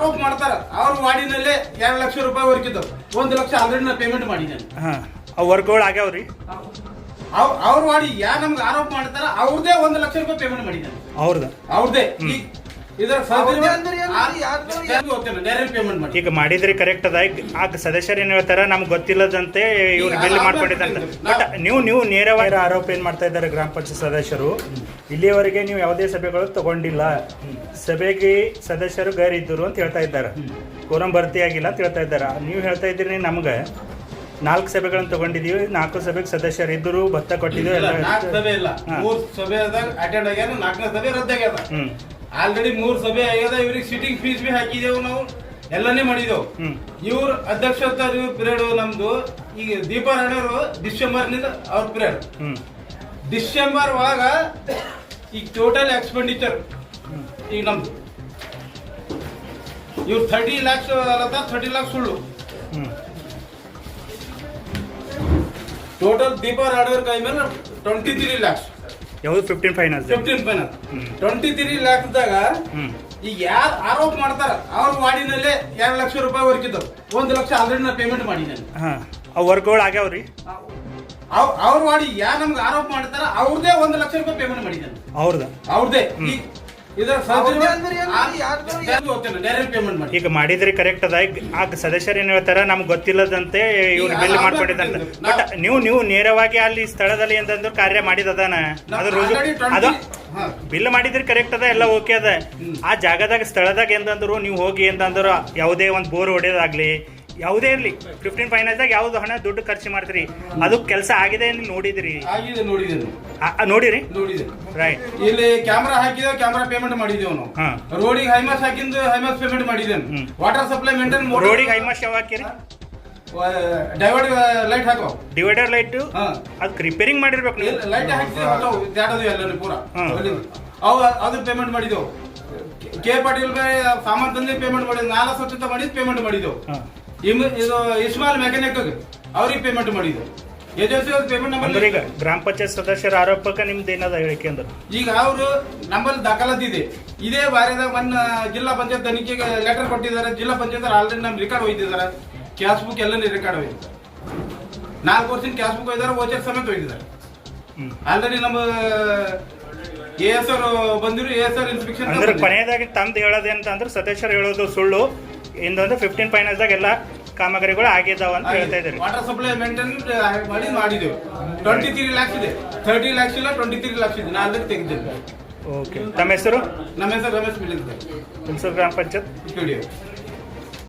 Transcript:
ಆರೋಪ ಮಾಡ್ತಾರ. ಅವ್ರ ವಾರ್ಡಿನಲ್ಲೇ ಎರಡು ಲಕ್ಷ ರೂಪಾಯಿ ವರ್ಕಿದ್ದವು. ಒಂದು ಲಕ್ಷ ಆಲ್ರೆಡಿ ನಾ ಪೇಮೆಂಟ್ ಮಾಡಿದ್ದೇನೆ. ಹಾಂ. ಅವು ವರ್ಕ್ಗಳು ಆಗ್ಯಾವ್ರಿ? ಅವ್- ಅವ್ರ ವಾಡಿ ಯಾರು ನಮ್ಗೆ ಆರೋಪ ಮಾಡ್ತಾರ ಅವ್ರದೇ ಒಂದು ಲಕ್ಷ ರೂಪಾಯಿ ಪೇಮೆಂಟ್ ಮಾಡಿದ್ದೇನೆ. ಅವ್ರದ್ದು ಅವ್ರದೇ. ಈಗ ಈಗ ಮಾಡಿದ್ರಿ ಕರೆಕ್ಟ್ ಅದ. ಆ ಸದಸ್ಯರು ಏನ್ ಹೇಳ್ತಾರ ನಮ್ಗೆ ಗೊತ್ತಿಲ್ಲದಂತೆ ಇವ್ರು ಬಿಲ್ ಮಾಡ್ಕೊಂಡಿದ್ದಾರೆ ಮಾಡ್ಕೊಂಡಿದ್ದಂತ ಬಟ್ ನೀವು ನೀವು ನೇರವಾಗಿ ಆರೋಪ ಏನ್ ಮಾಡ್ತಾ ಇದ್ದಾರೆ ಗ್ರಾಮ ಪಂಚಾಯತ್ ಸದಸ್ಯರು? ಇಲ್ಲಿಯವರೆಗೆ ನೀವು ಯಾವುದೇ ಸಭೆಗಳು ತಗೊಂಡಿಲ್ಲ. ಸಭೆಗೆ ಸದಸ್ಯರು ಗೈರಿದ್ದರು ಅಂತ ಹೇಳ್ತಾ ಇದ್ದಾರೆ. ಕೋರಂ ಭರ್ತಿ ಆಗಿಲ್ಲ ಅಂತ ಹೇಳ್ತಾ ಇದ್ದಾರೆ. ನೀವು ಹೇಳ್ತಾ ಇದ್ದೀರಿ ನಮ್ಗೆ. ನಾಲ್ಕು ಸಭೆಗಳನ್ನು ತಗೊಂಡಿದೀವಿ ನಾಲ್ಕು ಸಭೆಗೆ ಸದಸ್ಯರು ಇದ್ದರು ಭತ್ತ ಕೊಟ್ಟಿದ್ದೀವಿ ಎಲ್ಲ ನಾಲ್ಕು ಸಭೆ ಇಲ್ಲ. ಮೂರು ಸಭೆ ಆದಾಗ ಅಟೆಂಡ್ ಆಗ್ಯಾನ ನಾಲ್ಕನೇ ಸಭೆ ರದ್ದಾಗ್ಯದ ಆಲ್ರೆಡಿ ಮೂರ್ ಸಭೆ ಆಗ್ಯದ ಇವ್ರಿಗೆ ಸಿಟ್ಟಿಂಗ್ ಫೀಸ್ ಬಿ ಹಾಕಿದೆವು ನಾವು. ಎಲ್ಲಾನೇ ಮಾಡಿದೆವು. ಇವ್ರ ಅಧ್ಯಕ್ಷ ಪಿರಿಯಡ್ ನಮ್ದು ಈಗ ದೀಪ ರಾಣರು ಡಿಸೆಂಬರ್ನಿಂದ ಅವ್ರ ಪಿರಿಯಡ್ ಡಿಸೆಂಬರ್ ಒಳಗ ಈಗ ಟೋಟಲ್ ಎಕ್ಸ್ಪೆಂಡಿಚರ್ ಈಗ ನಮ್ದು. ಇವ್ರು ಥರ್ಟಿ ಲ್ಯಾಕ್ಸ್ ಅಲ್ಲದ ಥರ್ಟಿ ಲ್ಯಾಕ್ಸ್ ಸುಳ್ಳು ಟೋಟಲ್ ದೀಪ ಕೈ ಮೇಲೆ ಟ್ವೆಂಟಿ ತ್ರೀ ಲ್ಯಾಕ್ಸ್ ಯಾವುದು fifteen final fifteen final. Twenty three ಲ್ಯಾಕ್ಸ್ದಾಗ ಈಗ ಯಾರು ಆರೋಪ ಮಾಡ್ತಾರ? ಅವ್ರ ವಾರ್ಡಿನಲ್ಲೇ ಎರಡು ಲಕ್ಷ ರೂಪಾಯಿ ವರ್ಕಿದ್ದವು ಒಂದು ಲಕ್ಷ ಆಲ್ರೆಡಿ ನಾ ಪೇಮೆಂಟ್ ಮಾಡಿದ್ದೇನೆ. ಹಾಂ. ಅವು ವರ್ಕ್ಗಳು ಆಗ್ಯಾವ್ರಿ? ಅವ್- ಅವ್ರ ವಾಡಿ ಯಾರು ನಮ್ಗೆ ಆರೋಪ ಮಾಡ್ತಾರ ಅವ್ರದೇ ಒಂದು ಲಕ್ಷ ರೂಪಾಯಿ ಪೇಮೆಂಟ್ ಮಾಡಿದ್ದೇನೆ. ಅವ್ರದ? ಅವ್ರದೇ. ಈಗ ಈಗ ಮಾಡಿದ್ರಿ ಕರೆಕ್ಟ್ ಅದ. ಈಗ ಆ ಸದಸ್ಯರು ಏನ್ ಹೇಳ್ತಾರ ನಮ್ಗೆ ಗೊತ್ತಿಲ್ಲದಂತೆ ಇವ್ರು ಬಿಲ್ ಮಾಡ್ಕೊಂಡಿದ್ದಂತ ನಾವು- ಬಟ್ ನೀವು ನೀವು ನೇರವಾಗಿ ಅಲ್ಲಿ ಸ್ಥಳದಲ್ಲಿ ಎಂತಂದ್ರು ಕಾರ್ಯ ಮಾಡಿದದಾನ ಅದು ರುಜು already 20 ಅದು ಬಿಲ್ ಮಾಡಿದ್ರಿ ಕರೆಕ್ಟ್ ಅದ ಎಲ್ಲ ಓಕೆ ಅದ. ಆ ಜಾಗದಾಗ ಸ್ಥಳದಾಗ ಎಂತಂದ್ರು ನೀವು ಹೋಗಿ ಎಂತಂದ್ರು ಯಾವುದೇ ಒಂದು ಬೋರ್ ಹೊಡೆಯೋದಾಗ್ಲಿ ಯಾವುದೇ ಇರಲಿ ಫಿಫ್ಟೀನ್ ಫೈನಾನ್ಸ್ದಾಗ ಯಾವ್ದು ಹಣ ದುಡ್ಡು ಖರ್ಚು ಮಾಡ್ತೀರಿ? ಅದು ಕೆಲಸ ಆಗಿದೆ ಅಂತ ನೋಡಿದ್ರಿ. ಆಗಿದೆ ನೋಡಿದ್ದೇನೆ. ಆ- ಆ, ನೋಡಿರಿ? ನೋಡಿದೆ ರೈಟ್ ಇಲ್ಲಿ ಕ್ಯಾಮ್ರಾ ಹಾಕಿದ ಕ್ಯಾಮ್ರಾ ಪೇಮೆಂಟ್ ಮಾಡಿದ್ದೇವೆ ನಾವು. ಹಾ. ರೋಡಿಗೆ ಹೈಮಾಸ್ ಹಾಕಿದ್ದು ಹೈಮಾಸ್ ಪೇಮೆಂಟ್ ಮಾಡಿದೆ ಹ್ಮ್. ವಾಟರ್ ಸಪ್ಲೈ ಮೇಂಟೈನ್ ರೋಡಿಗೆ ಹೈಮಾಶ್ ಯಾವ ಹಾಕಿರಿ? ಡೈವರ್ಡ್ ಲೈಟ್ ಹಾಕೋ ಡಿವೈಡರ್ ಲೈಟ್ ಹಾ. ಅದಕ್ಕೆ ರಿಪೇರಿಂಗ್ ಮಾಡಿರ್ಬೇಕು ನೀವು. ಲೈಟ್ ಹಾಕಿ ಹೊಸವು ದಾಟದು ಎಲ್ಲ ಪೂರ. ಅವು ಅದು ಪೇಮೆಂಟ್ ಮಾಡಿದೆವು ಕೆ ಪಾಟೀಲ್ ಬೈ ಸಾಮಾನ್ ತಂದು ಪೇಮೆಂಟ್ ಮಾಡಿದ್ವಿ ನಾಲ್ಕು ಸ್ವಚ್ಛತೆ ಮಾಡಿದ್ ಪೇಮೆಂಟ್ ಮಾಡಿದೆವು ಹಾ. ಇಮ್ ಇದು ಇಸ್ಮಾಲ್ ಮೆಕ್ಯಾನಿಕ್ ಅವ್ರಿಗೆ ಪೇಮೆಂಟ್ ಮಾಡಿದ್ರು ಪೇಮೆಂಟ್ ಅಂದ್ರೆ ನಂಬರ್ ಈಗ ಗ್ರಾಮ ಪಂಚಾಯತ್ ಸದಸ್ಯರ ಆರೋಪಕ್ಕೆ ನಿಮ್ದು ಏನದ ಹೇಳಿಕೆ ಅಂದ್ರೆ? ಈಗ ಅವರು ನಮ್ಮಲ್ಲಿ ದಾಖಲಾತಿದೆ. ಇದೇ ವಾರದಾಗ ಒಂದು ಜಿಲ್ಲಾ ಪಂಚಾಯತ್ ತನಿಖೆಗೆ ಲೆಟರ್ ಕೊಟ್ಟಿದ್ದಾರೆ. ಜಿಲ್ಲಾ ಪಂಚಾಯತ್ ಆಲ್ರೆಡಿ ನಮ್ಮ ರೆಕಾರ್ಡ್ ಒಯ್ದಿದ್ದಾರೆ. ಕ್ಯಾಶ್ ಬುಕ್ ಎಲ್ಲ ರೆಕಾರ್ಡ್ ಒಯ್ದಿದ್ದಾರೆ. ನಾಲ್ಕು ವರ್ಷದ ಕ್ಯಾಶ್ ಬುಕ್ ಒಯ್ದಾರೆ ಓಚರ್ ಸಮೇತ ಒಯ್ದಿದ್ದಾರೆ. ಆಲ್ರೆಡಿ ನಮ್ಮ ಎ ಎಸ್ ಆರ್ ಬಂದಿರು ಎ ಎಸ್ ಆರ್ ಇನ್ಸ್ಪೆಕ್ಷನ್ ಅಂದ್ರೆ ಕೊನೆಯದಾಗಿ ತಂದು ಹೇಳೋದೇಂತ ಅಂದ್ರೆ ಸದಸ್ಯರು ಹೇಳೋದು ಸುಳ್ಳು. ಇಂದೊಂದು ಫಿಫ್ಟೀನ್ ಫೈನಾನ್ಸ್ದಾಗ ಎಲ್ಲ ಕಾಮಗಾರಿಗಳು ಆಗಿದ್ದಾವ ಅಂತ ಹೇಳ್ತಾ ಇದ್ದಾರೆ. ವಾಟರ್ ಸಪ್ಲೈ ಮೇಂಟೈನ್ ಮಾಡಿ ಮಾಡಿದೆವು ಟ್ವೆಂಟಿ ತ್ರೀ ಲ್ಯಾಕ್ಸ್ ಇದೆ. ತರ್ಟಿ ಲ್ಯಾಕ್ಸ್ ಇಲ್ಲ ಟ್ವೆಂಟಿ ತ್ರೀ ಲ್ಯಾಕ್ಸ್ ಇದೆ. ನಾನು ಅದಕ್ಕೆ ತೆಗೆದಿದ್ದೆ ಓಕೆ ನಮ್ಮ ಹೆಸರು? ನಮ್ಮ ಹೆಸರು ರಮೇಶ್ ಮಿಲಿಂದ. ಹುಣಸೂರು ಗ್ರಾಮ ಪಂಚಾಯತ್. ಸ್ಟುಡಿಯೋ